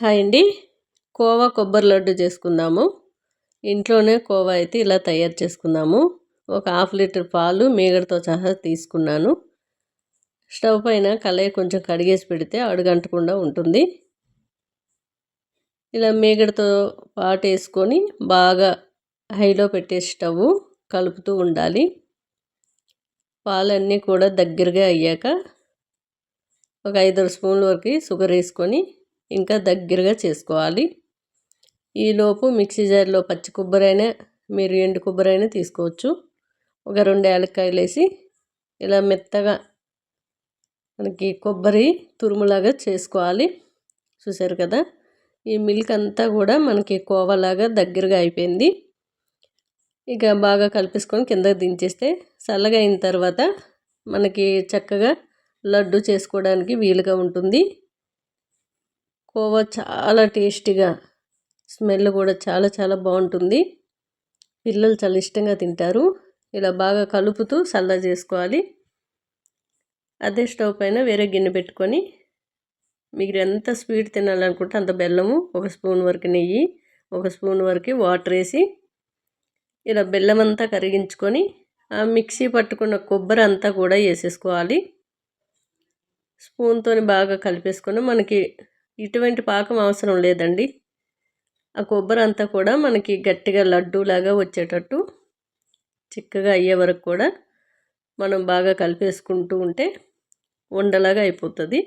Hi అండి. కోవా కొబ్బరి లడ్డు చేసుకుందాము. ఇంట్లోనే కోవా అయితే ఇలా తయారు చేసుకుందాము. ఒక హాఫ్ లీటర్ పాలు మీగడతో సహా తీసుకున్నాను. స్టవ్ పైన కళాయి కొంచెం కడిగేసి పెడితే అడుగంటకుండా ఉంటుంది. ఇలా మీగడతో పాటు వేసుకొని బాగా హైలో పెట్టే స్టవ్ కలుపుతూ ఉండాలి. పాలన్నీ కూడా దగ్గరగా అయ్యాక ఒక ఐదారు స్పూన్ల వరకు షుగర్ వేసుకొని ఇంకా దగ్గరగా చేసుకోవాలి. ఈలోపు మిక్సీ జార్లో పచ్చి కొబ్బరి అయినా మీరు ఎండు కొబ్బరి అయినా తీసుకోవచ్చు. ఒక రెండు యాలక్కాయలు వేసి ఇలా మెత్తగా మనకి కొబ్బరి తురుములాగా చేసుకోవాలి. చూసారు కదా? ఈ మిల్క్ అంతా కూడా మనకి కోవలాగా దగ్గరగా అయిపోయింది. ఇక బాగా కలిపేసుకొని కిందకి దించేస్తే చల్లగా అయిన తర్వాత మనకి చక్కగా లడ్డు చేసుకోవడానికి వీలుగా ఉంటుంది. కోవా చాలా టేస్టీగా స్మెల్ కూడా చాలా చాలా బాగుంటుంది. పిల్లలు చాలా ఇష్టంగా తింటారు. ఇలా బాగా కలుపుతూ సల్లా చేసుకోవాలి. అదే స్టవ్ పైన వేరే గిన్నె పెట్టుకొని మీరు ఎంత స్వీట్ తినాలనుకుంటే అంత బెల్లము ఒక స్పూన్ వరకు నెయ్యి ఒక స్పూన్ వరకు వాటర్ వేసి ఇలా బెల్లం అంతా కరిగించుకొని ఆ మిక్సీ పట్టుకున్న కొబ్బరి అంతా కూడా వేసేసుకోవాలి. స్పూన్తో బాగా కలిపేసుకొని మనకి ఇటువంటి పాకం అవసరం లేదండి. ఆ కొబ్బరి అంతా కూడా మనకి గట్టిగా లడ్డూలాగా వచ్చేటట్టు చిక్కగా అయ్యే వరకు కూడా మనం బాగా కలిపేసుకుంటూ ఉంటే ఉండలాగా అయిపోతుంది.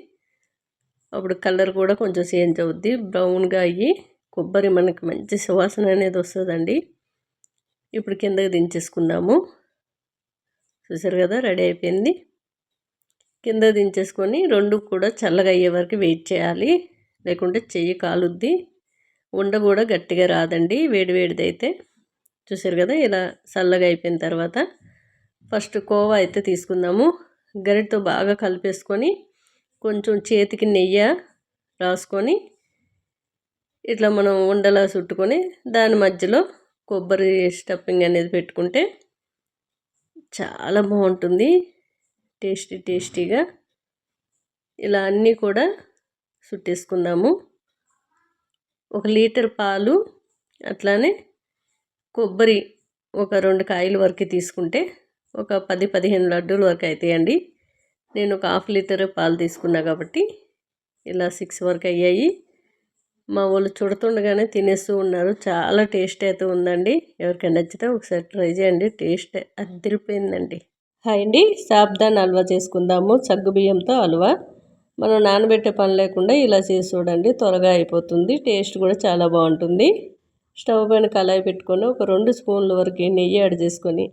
అప్పుడు కలర్ కూడా కొంచెం చేంజ్ అవుద్ది. బ్రౌన్గా అయ్యి కొబ్బరి మనకి మంచి సువాసన అనేది వస్తుందండి. ఇప్పుడు కిందకి దించేసుకుందాము. చూసారు కదా రెడీ అయిపోయింది. కింద దించేసుకొని రెండు కూడా చల్లగా అయ్యే వరకు వెయిట్ చేయాలి. లేకుంటే చెయ్యి కాలుద్ది. ఉండ కూడా గట్టిగా రాదండి. వేడివేడిదైతే అయితే చూసారు కదా ఇలా చల్లగా అయిపోయిన తర్వాత ఫస్ట్ కోవా అయితే తీసుకుందాము. గరిటతో బాగా కలిపేసుకొని కొంచెం చేతికి నెయ్యి రాసుకొని ఇట్లా మనం ఉండలా చుట్టుకొని దాని మధ్యలో కొబ్బరి స్టఫింగ్ అనేది పెట్టుకుంటే చాలా బాగుంటుంది. టేస్టీ టేస్టీగా. ఇలా అన్నీ కూడా చుట్టేసుకుందాము. ఒక లీటర్ పాలు అట్లానే కొబ్బరి ఒక రెండు కాయల వరకు తీసుకుంటే ఒక పది పదిహేను లడ్డూల వరకు అవుతాయండి నేను ఒక హాఫ్ లీటర్ పాలు తీసుకున్నా కాబట్టి ఇలా సిక్స్ వరకు అయ్యాయి. మా వాళ్ళు చుడుతుండగానే తినేస్తూ ఉన్నారు. చాలా టేస్ట్ అయితే ఉందండి. ఎవరికైనా నచ్చితే ఒకసారి ట్రై చేయండి. టేస్ట్ అదిరిపోయిందండి హాయ్ అండి. సాబ్దాన్ హల్వా చేసుకుందాము. సగ్గుబియ్యంతో హల్వా మనం నానబెట్టే పని లేకుండా ఇలా చేసి చూడండి త్వరగా అయిపోతుంది. టేస్ట్ కూడా చాలా బాగుంటుంది. స్టవ్ పైన కళాయి పెట్టుకొని ఒక రెండు స్పూన్ల వరకు నెయ్యి యాడ్ చేసుకొని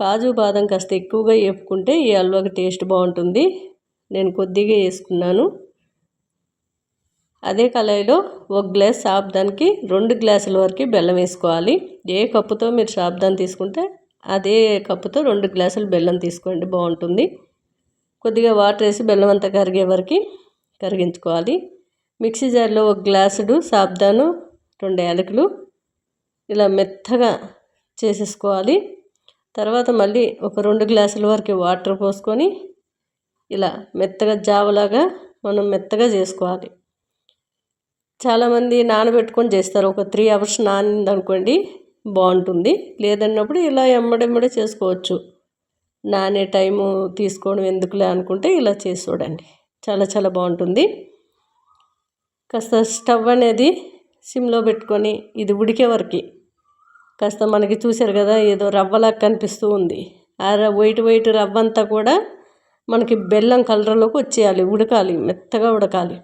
కాజు బాదం కాస్త ఎక్కువగా వేపుకుంటే ఈ హల్వాకి టేస్ట్ బాగుంటుంది. నేను కొద్దిగా వేసుకున్నాను. అదే కళాయిలో ఒక గ్లాస్ సాబ్దానికి రెండు గ్లాసుల వరకు బెల్లం వేసుకోవాలి. ఏ కప్పుతో మీరు సాబ్దాన్ తీసుకుంటే అదే కప్పుతో రెండు గ్లాసులు బెల్లం తీసుకోండి బాగుంటుంది. కొద్దిగా వాటర్ వేసి బెల్లం అంతా కరిగే వరకు కరిగించుకోవాలి. మిక్సీ జార్లో ఒక గ్లాసుడు సాబ్దాను రెండు యాలకులు ఇలా మెత్తగా చేసేసుకోవాలి. తర్వాత మళ్ళీ ఒక రెండు గ్లాసుల వరకు వాటర్ పోసుకొని ఇలా మెత్తగా జావలాగా మనం మెత్తగా చేసుకోవాలి. చాలామంది నానబెట్టుకొని చేస్తారు. ఒక త్రీ అవర్స్ నానిందనుకోండి బాగుంటుంది. లేదన్నప్పుడు ఇలా ఎమ్మడెమ్మడే చేసుకోవచ్చు. నానే టైము తీసుకోవడం ఎందుకులే అనుకుంటే ఇలా చేసి చూడండి. చాలా చాలా బాగుంటుంది. కాస్త స్టవ్ అనేది సిమ్లో పెట్టుకొని ఇది ఉడికే వరకు. కాస్త మనకి చూశారు కదా ఏదో రవ్వలా కనిపిస్తూ ఉంది. ఆ వైట్ వైట్ రవ్వ అంతా కూడా మనకి బెల్లం కలర్లోకి వచ్చేయాలి ఉడకాలి మెత్తగా ఉడకాలి.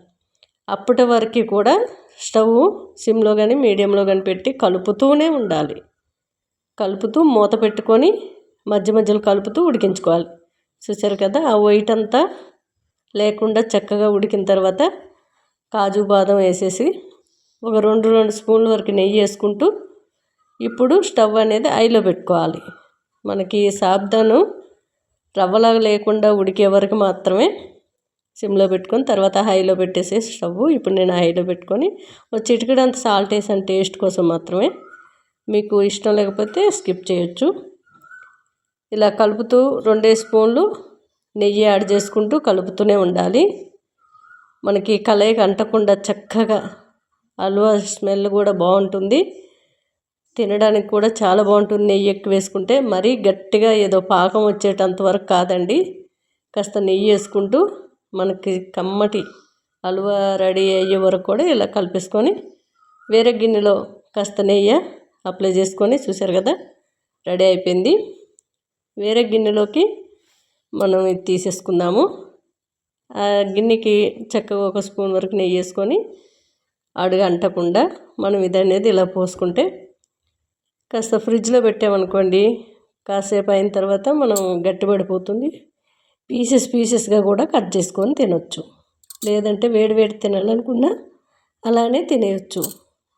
అప్పటి వరకు కూడా స్టవ్ సిమ్లో కానీ మీడియంలో కానీ పెట్టి కలుపుతూనే ఉండాలి. కలుపుతూ మూత పెట్టుకొని మధ్య మధ్యలో కలుపుతూ ఉడికించుకోవాలి. చూసారు కదా ఆ వైట్ అంతా లేకుండా చక్కగా ఉడికిన తర్వాత కాజు బాదం వేసేసి ఒక రెండు రెండు స్పూన్ల వరకు నెయ్యి వేసుకుంటూ ఇప్పుడు స్టవ్ అనేది ఐలో పెట్టుకోవాలి. మనకి సాబ్దాను రవ్వలాగా లేకుండా ఉడికే వరకు మాత్రమే సిమ్లో పెట్టుకొని తర్వాత హైలో పెట్టేసి స్టవ్ ఇప్పుడు నేను హైలో పెట్టుకొని ఒక చిటికడంత సాల్ట్ వేసాను టేస్ట్ కోసం మాత్రమే మీకు ఇష్టం లేకపోతే స్కిప్ చేయొచ్చు. ఇలా కలుపుతూ రెండే స్పూన్లు నెయ్యి యాడ్ చేసుకుంటూ కలుపుతూనే ఉండాలి. మనకి కలయిక అంటకుండా చక్కగా హల్వా స్మెల్ కూడా బాగుంటుంది. తినడానికి కూడా చాలా బాగుంటుంది నెయ్యి ఎక్కువ వేసుకుంటే. మరీ గట్టిగా ఏదో పాకం వచ్చేటంత వరకు కాదండి. కాస్త నెయ్యి వేసుకుంటూ మనకి కమ్మటి హల్వా రెడీ అయ్యే వరకు కూడా ఇలా కలిపేసుకొని వేరే గిన్నెలో కాస్త నెయ్యి అప్లై చేసుకొని చూసారు కదా రెడీ అయిపోయింది. వేరే గిన్నెలోకి మనం ఇది తీసేసుకుందాము. ఆ గిన్నెకి చక్కగా ఒక స్పూన్ వరకు నెయ్యి వేసుకొని అడుగు అంటకుండా మనం ఇది అనేది ఇలా పోసుకుంటే కాస్త ఫ్రిడ్జ్లో పెట్టామనుకోండి కాసేపు అయిన తర్వాత మనం గట్టిపడిపోతుంది. పీసెస్ పీసెస్గా కూడా కట్ చేసుకొని తినొచ్చు. లేదంటే వేడి వేడి తినాలనుకున్నా అలానే తినేయచ్చు.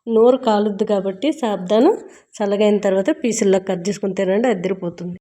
నోరు కాలుద్ది కాబట్టి సాబ్దాను చల్లగైన తర్వాత పీసుల్లో కట్ చేసుకొని తినండి అద్దరిపోతుంది